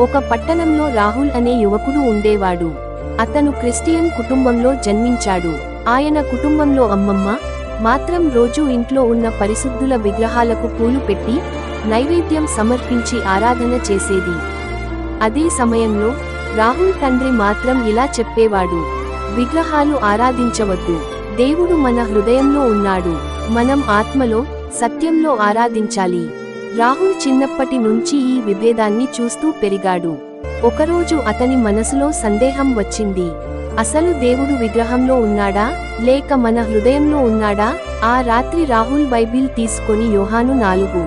ఒక పట్టణంలో రాహుల్ అనే యువకుడు ఉండేవాడు. అతను క్రిస్టియన్ కుటుంబంలో జన్మించాడు. ఆయన కుటుంబంలో అమ్మమ్మ మాత్రం రోజూ ఇంట్లో ఉన్న పరిశుద్ధుల విగ్రహాలకు పూలు పెట్టి నైవేద్యం సమర్పించి ఆరాధన చేసేది. అదే సమయంలో రాహుల్ తండ్రి మాత్రం ఇలా చెప్పేవాడు విగ్రహాలు ఆరాధించవద్దు. దేవుడు మన హృదయంలో ఉన్నాడు. మనం ఆత్మలో సత్యంలో ఆరాధించాలి. రాహుల్ చిన్నప్పటి నుంచి ఈ విభేదాన్ని చూస్తూ పెరిగాడు. ఒకరోజు అతని మనసులో సందేహం వచ్చింది. అసలు దేవుడు విగ్రహంలో ఉన్నాడా? లేక మన హృదయంలో ఉన్నాడా? ఆ రాత్రి రాహుల్ బైబిల్ తీసుకొని యోహాను నాలుగు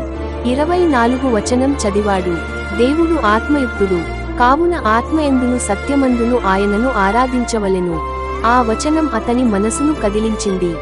ఇరవై నాలుగు వచనం చదివాడు. దేవుడు ఆత్మయుక్తుడు. కావున ఆత్మయందును సత్యమందును ఆయనను ఆరాధించవలెను. ఆ వచనం అతని మనసును కదిలించింది.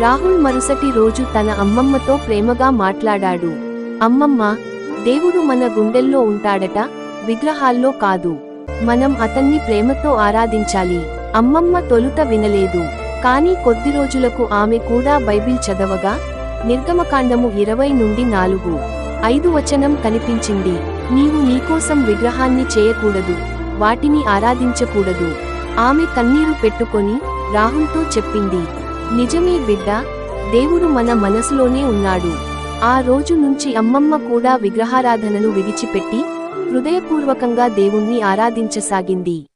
రాహుల్ మరుసటి రోజు తన అమ్మమ్మతో ప్రేమగా మాట్లాడాడు. అమ్మమ్మ దేవుడు మన గుండెల్లో ఉంటాడట విగ్రహాల్లో కాదు. మనం అతన్ని ప్రేమతో ఆరాధించాలి. అమ్మమ్మ తొలుత వినలేదు. కాని కొద్ది రోజులకు ఆమె కూడా బైబిల్ చదవగా నిర్గమకాండము ఇరవై నుండి నాలుగు. ఐదు వచనం కనిపించింది. నీవు నీకోసం విగ్రహాన్ని చేయకూడదు వాటిని ఆరాధించకూడదు. ఆమె కన్నీరు పెట్టుకొని రాహుల్తో చెప్పింది. నిజమే బిడ్డ దేవుడు మన మనసులోనే ఉన్నాడు. ఆ రోజు నుంచి అమ్మమ్మ కూడా విగ్రహారాధనను విడిచిపెట్టి హృదయపూర్వకంగా దేవుణ్ణి ఆరాధించసాగింది.